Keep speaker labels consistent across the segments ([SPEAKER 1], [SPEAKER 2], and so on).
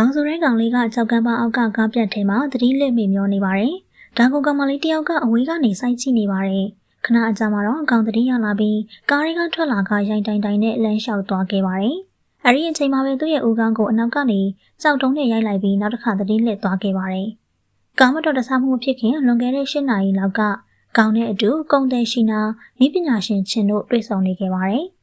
[SPEAKER 1] ခေါင်းဆိုရဲကောင်လေးကကြောက်ကမ်းပါအောက်ကကားပြတ်ထဲမှာသတိလစ်မိမျောနေပါတယ်။ဒါကိုကောင်မလေးတယောက်ကအဝေးကနေစိုက်ကြည့်နေပါတယ်။ခဏအကြာမှာတော့ကောင်သတိရလာပြီးကားရီကထွက်လာကရိုင်တိုင်တိုင်နဲ့လမ်းလျှောက်သွားခဲ့ပါတယ်။အဲဒီအချိန်မှာပဲသူ့ရဲ့ဦးခေါင်းကိုအနောက်ကနေကြောက်တုံးနဲ့ရိုက်လိုက်ပြီးနောက်တစ်ခါသတိလစ်သွားခဲ့ပါတယ်။ကာမတော်တဆမှုဖြစ်ခင်လွန်ခဲ့တဲ့၈နာရီလောက်ကကောင်နဲ့အတူကုံတဲ့ရှိနာမိပညာရှင်ချင်းတို့တွေ့ဆုံနေခဲ့ပါတယ်။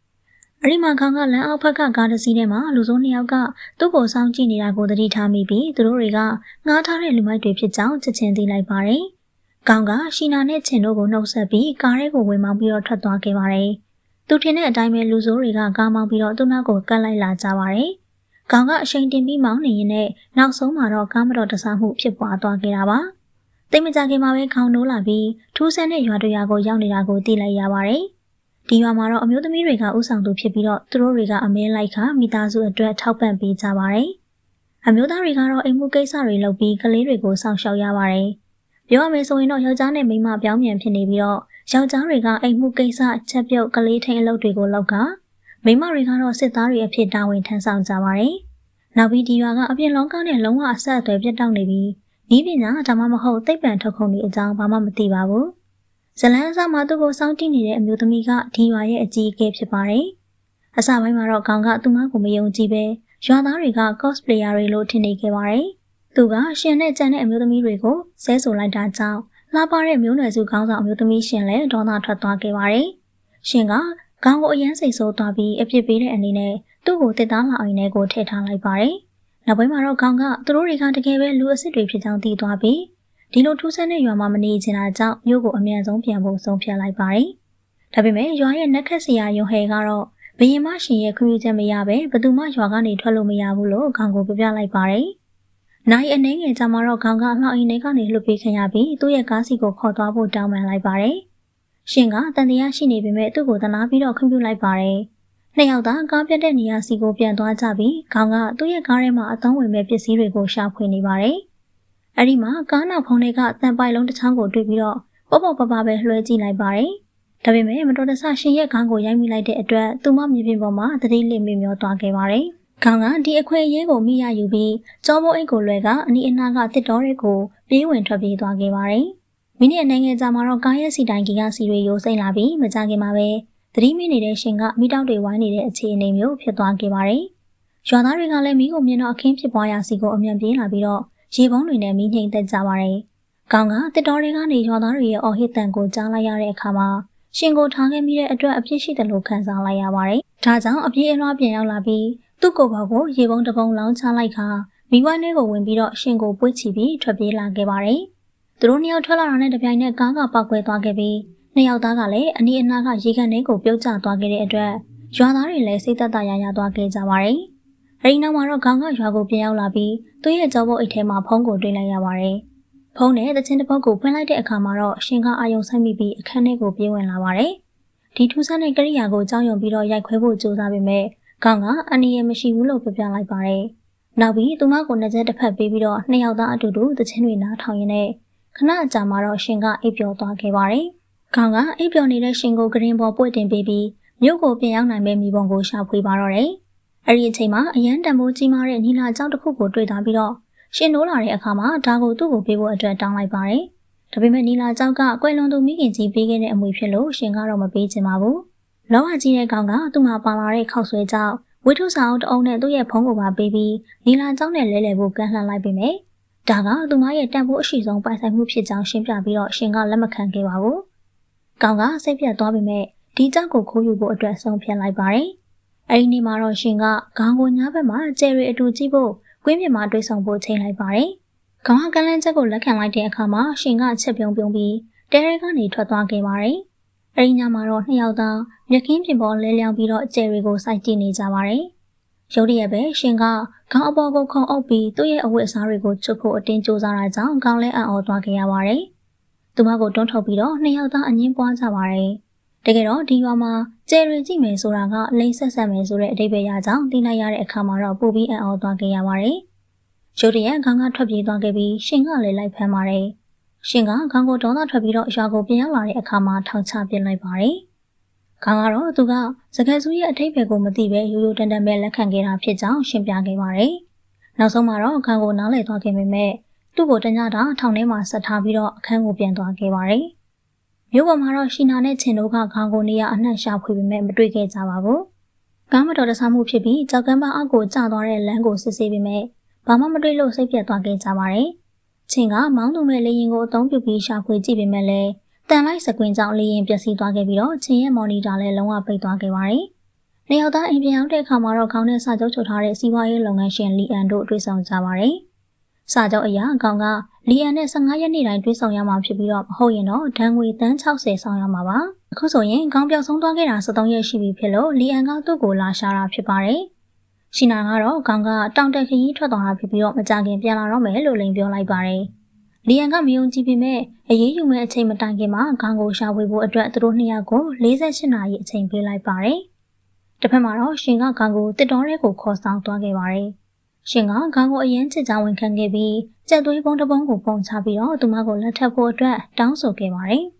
[SPEAKER 1] အဲ့ဒီမှာခေါင်းကလမ်းအောက်ဘက်ကကားတစ်စီးထဲမှာလူစုံနှစ်ယောက်ကသူ့ကိုစောင့်ကြည့်နေတာကိုသတိထားမိပြီးသူတို့တွေကငားထားတဲ့လူမိုက်တွေဖြစ်ကြောင်းချက်ချင်းသိလိုက်ပါတယ်။ကောင်ကရှီနာနဲ့ချင်တို့ကိုနှုတ်ဆက်ပြီးကားထဲကိုဝင်မောင်းပြီးတော့ထွက်သွားခဲ့ပါတယ်။သူထင်တဲ့အတိုင်းပဲလူဆိုးတွေကကားမောင်းပြီးတော့သူ့နောက်ကိုကတ်လိုက်လာကြပါတယ်။ကောင်ကအရှိန်တင်ပြီးမောင်းနေရင်နဲ့နောက်ဆုံးမှာတော့ကားမတော်တဆမှုဖြစ်ပွားသွားခဲ့တာပါ။တိတ်မကြခင်မှာပဲခေါင်းနိုးလာပြီးထူးဆန်းတဲ့ရွာတရွာကိုရောက်နေတာကိုသိလိုက်ရပါတယ်။ ဒီရွာမှာတော့အမျိုးသမီးတွေကဥဆောင်သူဖြစ်ပြီးတော့သူတို့တွေကအမဲလိုက်ခမိသားစုအတွက်ထောက်ပံ့ပေးကြပါတယ်။အမျိုးသားတွေကတော့အိမ်မှုကိစ္စတွေလုပ်ပြီးကလေးတွေကိုစောင့်ရှောက်ရပါတယ်။ပြောရမယ်ဆိုရင်တော့ယောက်ျားနဲ့မိန်းမပြောင်းပြန်ဖြစ်နေပြီးတော့ယောက်ျားတွေကအိမ်မှုကိစ္စချက်ပြုတ်ကလေးထိန်အလုပ်တွေကိုလုပ်ကမိန်းမတွေကတော့စစ်သားတွေအဖြစ်တာဝန်ထမ်းဆောင်ကြပါတယ်။နောက်ပြီးဒီရွာကအပြင်လောကနဲ့လုံးဝအဆက်အသွယ်ပြတ်တောက်နေပြီးဤပညာဒါမှမဟုတ်သိပ္ပံထုတ်ခုံတွေအကြောင်းဘာမှမသိပါဘူး။ ဇလန်းအစမှာသူ့ကိုစောင့်ကြည့်နေတဲ့အမျိုးသမီးကဒီရွာရဲ့အကြီးအကဲဖြစ်ပါတယ်။အစပိုင်းမှာတော့ခေါင်းကသူမကိုမယုံကြည်ပဲရွာသားတွေက cosplayer တွေလို့ထင်နေခဲ့ပါတယ်။သူကရှင်နဲ့ကြံတဲ့အမျိုးသမီးတွေကိုဆဲဆိုလိုက်တာကြောင့်လှပတဲ့မျိုးနွယ်စုခေါင်းဆောင်အမျိုးသမီးရှင်လည်းဒေါသထွက်သွားခဲ့ပါတယ်။ရှင်ကခေါင်းကိုအယမ်းစိတ်ဆိုးသွားပြီးအပြစ်ပေးတဲ့အနေနဲ့သူ့ကိုတစ်သားလာအိမ်ထဲကိုထည့်ထားလိုက်ပါတယ်။နောက်ပိုင်းမှာတော့ခေါင်းကသူတို့တွေကတကယ်ပဲလူအစ်စ်တွေဖြစ်ကြောင်းသိသွားပြီး ဒီလိုထူးဆန်းတဲ့ရွာမှာမနေချင်တာကြောင့်မြို့ကိုအမြန်ဆုံးပြန်ဖို့ဆုံးဖြတ်လိုက်ပါတယ်။ဒါပေမဲ့ရွာရဲ့နက်ခတ်စရာယုံဟဲကတော့ဘရင်မရှင်ရဲ့ခွင့်ပြုချက်မရဘဲဘသူမှရွာကနေထွက်လို့မရဘူးလို့ခေါင်ကိုပြပြလိုက်ပါတယ်။နိုင်အနေငယ်ကြမှာတော့ခေါင်ကအလှအိမ်ထဲကနေလှုပ်ပေးခင်ရပြီးသူ့ရဲ့ကားစီကိုခေါ်သွားဖို့တောင်းပန်လိုက်ပါတယ်။ရှင်ကတန်တရားရှိနေပေမဲ့သူ့ကိုတနာပြီးတော့ခွင့်ပြုလိုက်ပါတယ်။နှစ်ယောက်သာကားပြတ်တဲ့နေရာစီကိုပြန်သွားကြပြီးခေါင်ကသူ့ရဲ့ကားထဲမှာအသုံးဝင်မဲ့ပစ္စည်းတွေကိုရှာဖွေနေပါတယ်။ အဲ့ဒီမှာကားနောက်ဖုံးတွေကတန်ပိုင်လုံးတစ်ချောင်းကိုတွေ့ပြီးတော့ပေါ့ပေါ့ပပပဲလွှဲကြည့်လိုက်ပါတယ်။ဒါပေမဲ့မတော်တဆရှင်ရဲ့ခေါင်းကိုရိုက်မိလိုက်တဲ့အတွက်သူမမြေပြင်ပေါ်မှာသတိလစ်မိမျောသွားခဲ့ပါတယ်။ခေါင်းကဒီအခွင့်အရေးကိုမိရယူပြီးကြောမိုးအိတ်ကိုလွှဲကအနီးအနားကတစ်တော်တွေကိုပြေးဝင်ထွက်ပြေးသွားခဲ့ပါတယ်။မိနစ်အနည်းငယ်ကြာမှာတော့ကားရဲ့စီတိုင်ကြီးကစီတွေရိုစိမ့်လာပြီးမကြခင်မှာပဲသတိမိနေတဲ့ရှင်ကမိတောက်တွေဝိုင်းနေတဲ့အခြေအနေမျိုးဖြစ်သွားခဲ့ပါတယ်။ရွာသားတွေကလည်းမိကိုမြင်တော့အခင်းဖြစ်ပွားရာစီကိုအမြန်ပြေးလာပြီးတော့ ရေပုံးတွေနဲ့မိငိမ့်သက်ကြပါတယ်။ကောင်ကတစ်တော်တွေကနေရွာသားတွေရဲ့အော်ဟစ်တန်ကိုကြားလိုက်ရတဲ့အခါမှာရှင်ကိုထားခဲ့မိတဲ့အတွက်အပြစ်ရှိတယ်လို့ခံစားလိုက်ရပါတယ်။ဒါကြောင့်အပြည့်အလွှားပြန်ရောက်လာပြီးသူ့ကိုယ်ပေါ်ကိုရေပုံးတစ်ပုံလောင်းချလိုက်ခါမိဝိုင်းလေးကိုဝင်ပြီးတော့ရှင်ကိုပွေ့ချပြီးထွက်ပြေးလာခဲ့ပါတယ်။သူတို့နှစ်ယောက်ထွက်လာတာနဲ့တပြိုင်နက်ကားကပောက်ကွဲသွားခဲ့ပြီးနှစ်ယောက်သားကလည်းအနီးအနားကရေကန်ထဲကိုပြုတ်ကျသွားခဲ့တဲ့အတွက်ရွာသားတွေလည်းစိတ်သက်သာရရသွားခဲ့ကြပါတယ်။ အဲဒီနောက်မှာတော့ခေါင်းကရွာကိုပြန်ရောက်လာပြီးသူ့ရဲ့ကြောပုတ်အိတ်ထဲမှာဖုန်းကိုတွေ့လိုက်ရပါတယ်။ဖုန်းနဲ့တချင်းတစ်ပုတ်ကိုဖွင့်လိုက်တဲ့အခါမှာတော့ရှင်ကအာယုံဆိုင်မိပြီးအခန်းထဲကိုပြေးဝင်လာပါတယ်။ဒီထူးဆန်းတဲ့ကိရိယာကိုကြောက်ရွံ့ပြီးတော့ရိုက်ခွဲဖို့ကြိုးစားပေမဲ့ခေါင်းကအန်နီရမရှိဘူးလို့ပြပြလိုက်ပါတယ်။နောက်ပြီးသူမကိုနှစ်ချက်တစ်ဖက်ပေးပြီးတော့နှစ်ယောက်သားအတူတူတချင်းတွေနားထောင်ရင်းနဲ့ခဏအကြာမှာတော့ရှင်ကအိပ်ပျော်သွားခဲ့ပါတယ်။ခေါင်းကအိပ်ပျော်နေတဲ့ရှင်ကိုဂရင်ပေါ်ပွေ့တင်ပေးပြီးမြို့ကိုပြန်ရောက်နိုင်မဲ့မိဘုံကိုရှာဖွေပါတော့တယ်။ အဲ့ဒီအချိန်မှာအရန်တံမိုးကြီးမားတဲ့နီလာကြောက်တစ်ခုကိုတွေ့သွားပြီးတော့ရှင်နိုးလာတဲ့အခါမှာဒါကိုသူ့ကိုပေးဖို့အတွက်တောင်းလိုက်ပါတယ်။ဒါပေမဲ့နီလာကြောက်ကကွယ်လွန်သူမိခင်ကြီးပေးခဲ့တဲ့အမွေဖြစ်လို့ရှင်ကတော့မပေးချင်ပါဘူး။လောကကြီးတဲ့ကောင်ကသူ့မှာပါလာတဲ့ခောက်ဆွဲကြောက်ဝိထုစာအုပ်တအုပ်နဲ့သူ့ရဲ့ဖုန်းကိုပါပေးပြီးနီလာကြောက်နဲ့လဲလှယ်ဖို့ကန့်လှန့်လိုက်ပေမဲ့ဒါကသူမရဲ့တန်ဖိုးအရှိဆုံးပိုင်ဆိုင်မှုဖြစ်ကြောင်းရှင်းပြပြီးတော့ရှင်ကလက်မခံခဲ့ပါဘူး။ကောင်ကစိတ်ပြတ်သွားပေမဲ့ဒီကြောက်ကိုခိုးယူဖို့အတွက်ဆုံးဖြတ်လိုက်ပါတယ်။ အဲဒီနေ့မှာတော့ရှင်ကခေါင်းကိုညာဘက်မှာကျယ်ရီအတူကြည့်ဖို့ကွင်းပြင်မှာတွေ့ဆုံဖို့ချိန်လိုက်ပါတယ်။ခေါင်းကကလန်းချက်ကိုလက်ခံလိုက်တဲ့အခါမှာရှင်ကချက်ပြုံပြုံပြီးတဲရဲကနေထွက်သွားခဲ့ပါတယ်။အဲဒီညမှာတော့နှစ်ယောက်သားမြကင်းပြင်ပေါ်လဲလျောင်းပြီးတော့ကျယ်ရီကိုစိုက်ကြည့်နေကြပါတယ်။ရုတ်တရက်ပဲရှင်ကခေါင်းအပေါ်ကိုခုံအုပ်ပြီးသူ့ရဲ့အဝတ်အစားတွေကိုချွတ်ဖို့အတင်းကြိုးစားတာကြောင့်ခေါင်းလဲအံ့ဩသွားခဲ့ရပါတယ်။သူမကိုတွန်းထုတ်ပြီးတော့နှစ်ယောက်သားအငင်းပွားကြပါတယ်။တကယ်တော့ဒီရွာမှာ ကျယ်ရီကြည့်မယ်ဆိုတာကလိမ့်ဆက်ဆက်မယ်ဆိုတဲ့အဓိပ္ပာယ်ရကြောင်းသိလိုက်ရတဲ့အခါမှာတော့ပိုပြီးအံ့ဩသွားခဲ့ရပါတယ်။ရုတ်တရက်ခေါင်းကထွက်ပြေးသွားခဲ့ပြီးရှင်ကလည်းလိုက်ဖမ်းပါတယ်။ရှင်ကခေါင်းကိုဒေါသထွက်ပြီးတော့ရွာကိုပြန်ရောက်လာတဲ့အခါမှာထောင်ချပစ်လိုက်ပါတယ်။ခေါင်းကတော့သူကစကယ်စုရဲ့အထိပ္ပယ်ကိုမသိပဲရိုးရိုးတန်တန်ပဲလက်ခံခဲ့တာဖြစ်ကြောင်းရှင်းပြခဲ့ပါတယ်။နောက်ဆုံးမှာတော့အခန်းကိုနားလည်သွားခဲ့ပေမဲ့သူ့ကိုတညတာထောင်ထဲမှာဆက်ထားပြီးတော့အခန်းကိုပြန်သွားခဲ့ပါတယ်။ မြို့ပေါ်မှာတော့ရှီနာနဲ့ချင်းတို့ကခေါင်းကိုနေရအနှံ့ရှာဖွေပေမဲ့မတွေ့ခဲ့ကြပါဘူး။ကားမတော်တဆမှုဖြစ်ပြီးကြောက်ကမ်းပါအောက်ကိုကျသွားတဲ့လမ်းကိုစစ်ဆေးပေမဲ့ဘာမှမတွေ့လို့စိတ်ပြတ်သွားခဲ့ကြပါတယ်။ချင်းကမောင်းသူမဲ့လေရင်ကိုအသုံးပြုပြီးရှာဖွေကြည့်ပေမဲ့လည်းတန်လိုက်စကွင်းကြောင့်လေရင်ပျက်စီးသွားခဲ့ပြီးတော့ချင်းရဲ့မော်နီတာလည်းလုံးဝပိတ်သွားခဲ့ပါတယ်။နေရောက်သားအိမ်ပြန်ရောက်တဲ့အခါမှာတော့ခေါင်းထဲစာချုပ်ချုပ်ထားတဲ့စီးပွားရေးလုပ်ငန်းရှင်လီအန်တို့တွေ့ဆုံကြပါတယ်။ စာချုပ်အရာအကောင်ကလီအန်နဲ့15ရက်နေ့တိုင်းတွေ့ဆုံရမှာဖြစ်ပြီးတော့မဟုတ်ရင်တော့ဒဏ်ငွေတန်း60ဆောင်ရမှာပါ။အခုဆိုရင်ခေါင်းပြောက်ဆုံးသွားခဲ့တာ73ရက်ရှိပြီဖြစ်လို့လီအန်ကသူ့ကိုလာရှာတာဖြစ်ပါတယ်။ရှင်နာကတော့ခေါင်းကတောင်တက်ခရီးထွက်သွားတာဖြစ်ပြီးတော့မကြခင်ပြန်လာတော့မယ်လို့လိန်ပြောလိုက်ပါတယ်။လီယန်ကမယုံကြည်ပေမဲ့အရေးယူမဲ့အချိန်မတိုင်ခင်မှာခေါင်းကိုရှာဖွေဖို့အတွက်သူတို့နှစ်ယောက်ကို48နာရီအချိန်ပေးလိုက်ပါတယ်။တစ်ဖက်မှာတော့ရှင်ကခေါင်းကိုတစ်တော်ရဲကိုခေါ်ဆောင်သွားခဲ့ပါတယ်။ ရှင်ကခေါင်းကိုအရင်ချစ်ချောင်းဝင်ခံခဲ့ပြီးကြက်သွေးပုံးတစ်ပုံးကိုပုံချပြီးတော့သူမကိုလက်ထပ်ဖို့အတွက်တောင်းဆိုခဲ့ပါတယ်။